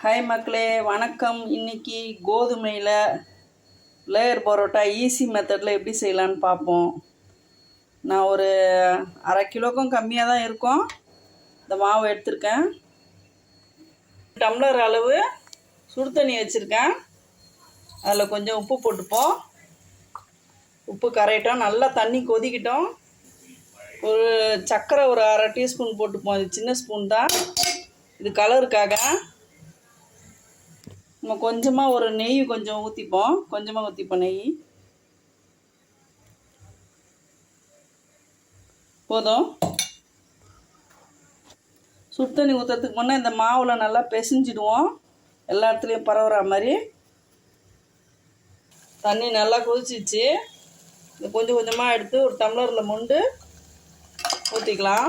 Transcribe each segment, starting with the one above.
Hi மக்களே வணக்கம். இன்னைக்கு கோதுமையில் லேயர் பரோட்டா ஈஸி மெத்தடில் எப்படி செய்யலான்னு பார்ப்போம். நான் ஒரு அரை கிலோக்கும் கம்மியாக தான் இருக்கும். இந்த மாவு எடுத்திருக்கேன். டம்ளர் அளவு சுடு தண்ணி வச்சுருக்கேன். அதில் கொஞ்சம் உப்பு போட்டுப்போம். உப்பு கரையிட்டோம். நல்லா தண்ணி கொதிக்கிட்டோம். ஒரு சர்க்கரை ஒரு அரை டீஸ்பூன் போட்டுப்போம். இது சின்ன ஸ்பூன் தான். இது கலருக்காக நம்ம கொஞ்சமாக ஒரு நெய் கொஞ்சம் ஊற்றிப்போம் கொஞ்சமாக ஊற்றிப்போம் நெய். போதும். சுடு தண்ணி ஊற்றுறதுக்கு முன்னே இந்த மாவில் நல்லா பிசைஞ்சிடுவோம். எல்லா இடத்துலையும் பரவுற மாதிரி. தண்ணி நல்லா கொதிச்சிச்சு. கொஞ்சம் கொஞ்சமாக எடுத்து ஒரு டம்ளரில் முண்டு ஊற்றிக்கலாம்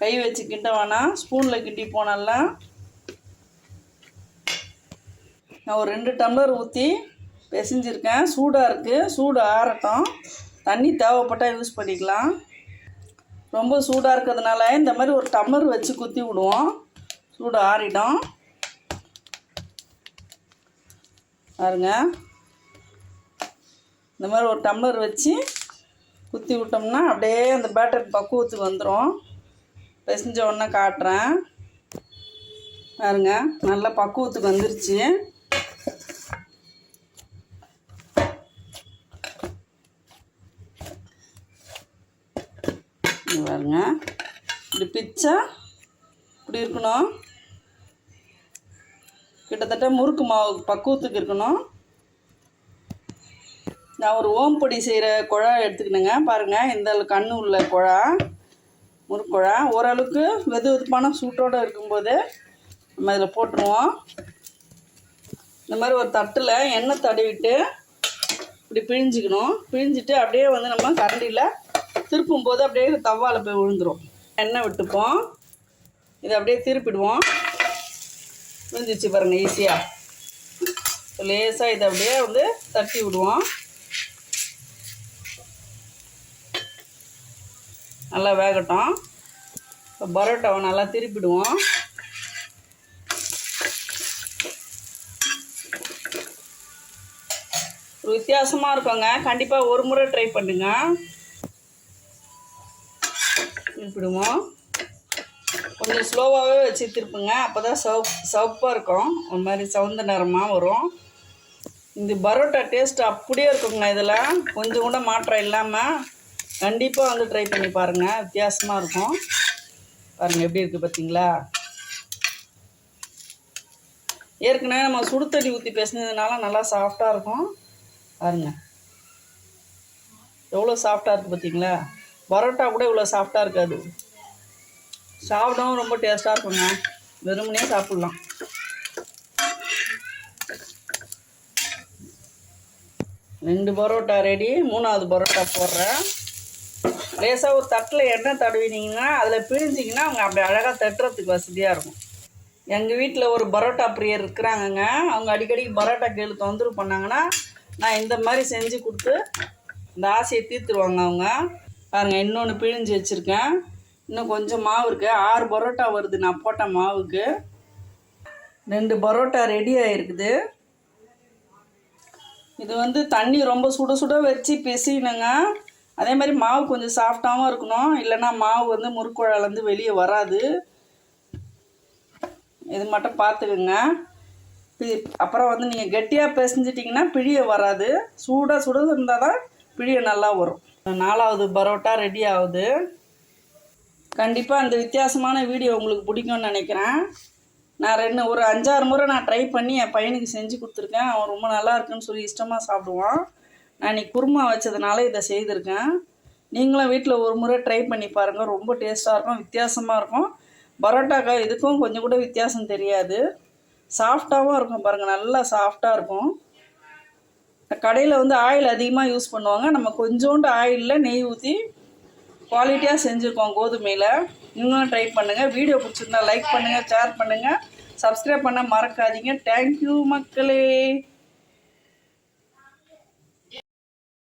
கை வச்சு கிட்ட வேணாம். ஸ்பூனில் கிண்டி போனால நான் ஒரு ரெண்டு டம்ளர் ஊற்றி பிசைஞ்சிருக்கேன். சூடாக இருக்குது சூடு ஆறட்டும். தண்ணி தேவைப்பட்டால் யூஸ் பண்ணிக்கலாம். ரொம்ப சூடாக இருக்கிறதுனால இந்த மாதிரி ஒரு டம்ளர் வச்சு குத்தி விடுவோம். சூடு ஆறிடும். பாருங்க. இந்த மாதிரி ஒரு டம்ளர் வச்சு குத்தி விட்டோம்னா அப்படியே அந்த பேட்டர் பக்குவத்துக்கு வந்துடும் பிசைஞ்ச உடனே காட்டுறேன். பாருங்க நல்லா பக்குவத்துக்கு வந்துருச்சு. பாருங்க இப்படி பிச்சா இப்படி இருக்கணும். கிட்டத்தட்ட முறுக்கு மாவு பக்குவத்துக்கு இருக்கணும். நான் ஒரு ஓம்பொடி செய்கிற குழா எடுத்துக்கினுங்க. பாருங்கள் இந்த கண்ணு உள்ள குழா. முறுக்குழா ஓரளவுக்கு வெது வெதுப்பான சூட்டோடு இருக்கும்போது நம்ம இதில் போட்டுருவோம். இந்த மாதிரி ஒரு தட்டில் எண்ணெய் தடவிட்டு இப்படி பிழிஞ்சிக்கணும். பிழிஞ்சிட்டு அப்படியே வந்து நம்ம கரண்டியில் திருப்பும் போது அப்படியே தவாவில் போய் விழுந்துரும் எண்ணெய் விட்டுப்போம். இதை அப்படியே திருப்பிடுவோம். விழுந்துச்சு பாருங்கள் ஈஸியாக லேசாக இதை அப்படியே வந்து தட்டி விடுவோம். நல்லா வேகட்டும். இப்போ பரோட்டாவை நல்லா திருப்பிடுவோம். வித்தியாசமாக இருக்குங்க. கண்டிப்பாக ஒரு முறை ட்ரை பண்ணுங்க. திருப்பிடுவோம். கொஞ்சம் ஸ்லோவாகவே வச்சு திருப்புங்க. அப்போ தான் சவப் சவப்பாக இருக்கும். ஒரு மாதிரி சவுந்த நிறமாக வரும். இந்த பரோட்டா டேஸ்ட் அப்படியே இருக்குங்க இதில். கொஞ்சம் கூட மாற்றம் இல்லாமல் கண்டிப்பாக வந்து ட்ரை பண்ணி பாருங்கள் வித்தியாசமாக இருக்கும். பாருங்கள் எப்படி இருக்குது பார்த்தீங்களா ஏற்கனவே நம்ம சுடு தண்ணி ஊற்றி பேசினதுனால நல்லா சாஃப்டாக இருக்கும். பாருங்க. எவ்வளோ சாஃப்டாக இருக்குது பார்த்தீங்களா பரோட்டா கூட இவ்வளோ சாஃப்டாக இருக்காது. சாப்பிடவும் ரொம்ப டேஸ்ட்டாக இருக்குங்க. வெறுமனே சாப்பிட்லாம். ரெண்டு பரோட்டா ரெடி மூணாவது பரோட்டா போடுறேன். லேசாக ஒரு தட்டில் எண்ணெய் தடவினீங்கன்னா அதில் பிழிஞ்சிங்கன்னா அவங்க அப்படி அழகாக தட்டுறதுக்கு வசதியாக இருக்கும். எங்கள் வீட்டில் ஒரு பரோட்டா பிரியர் இருக்கிறாங்கங்க. அவங்க அடிக்கடி பரோட்டா கேளு தொந்தரவு பண்ணாங்கன்னா நான் இந்த மாதிரி செஞ்சு கொடுத்து இந்த ஆசையை தீர்த்துருவாங்க அவங்க. பாருங்கள் இன்னொன்று பிழிஞ்சு வச்சுருக்கேன். இன்னும் கொஞ்சம் மாவு இருக்குது ஆறு பரோட்டா வருது. நான் போட்ட மாவுக்கு. ரெண்டு பரோட்டா ரெடி ஆகிருக்குது இது வந்து தண்ணி ரொம்ப சுட சுட வச்சு பிசினுங்க அதே மாதிரி மாவு கொஞ்சம் சாஃப்டாகவும் இருக்கணும். இல்லைன்னா மாவு வந்து முறுக்குழலேருந்து வெளியே வராது. இது மட்டும் பார்த்துக்குங்க. பி- அப்புறம் வந்து நீங்கள் கெட்டியாக பிசைஞ்சிட்டிங்கன்னா பிழிய வராது. சூடாக சுட இருந்தால் தான் பிழிய நல்லா வரும். நாலாவது பரோட்டா ரெடி ஆகுது. கண்டிப்பாக அந்த வித்தியாசமான வீடியோ உங்களுக்கு பிடிக்கும்னு நினைக்கிறேன். நான் ரெண்டு ஒரு அஞ்சாறு முறை நான் ட்ரை பண்ணி என் பையனுக்கு செஞ்சு கொடுத்துருக்கேன். அவன் ரொம்ப நல்லா இருக்குன்னு சொல்லி இஷ்டமாக சாப்பிடுவான். நான் இன்னைக்கு குருமா வச்சதுனால இதை செய்திருக்கேன். நீங்களும் வீட்டில் ஒரு முறை ட்ரை பண்ணி பாருங்கள் ரொம்ப டேஸ்ட்டாக இருக்கும் வித்தியாசமாக இருக்கும். பரோட்டாக்கா இதுக்கும் கொஞ்சம் கூட வித்தியாசம் தெரியாது. சாஃப்டாகவும் இருக்கும் பாருங்கள் நல்லா சாஃப்டாக இருக்கும். கடையில் வந்து ஆயில் அதிகமாக யூஸ் பண்ணுவாங்க. நம்ம கொஞ்சோண்டு ஆயிலில் நெய் ஊற்றி குவாலிட்டியாக செஞ்சுருக்கோம் கோதுமையில். நீங்களும் ட்ரை பண்ணுங்கள் வீடியோ பிடிச்சிருந்தா லைக் பண்ணுங்கள் ஷேர் பண்ணுங்கள் சப்ஸ்கிரைப் பண்ண மறக்காதீங்க. தேங்க்யூ மக்களே.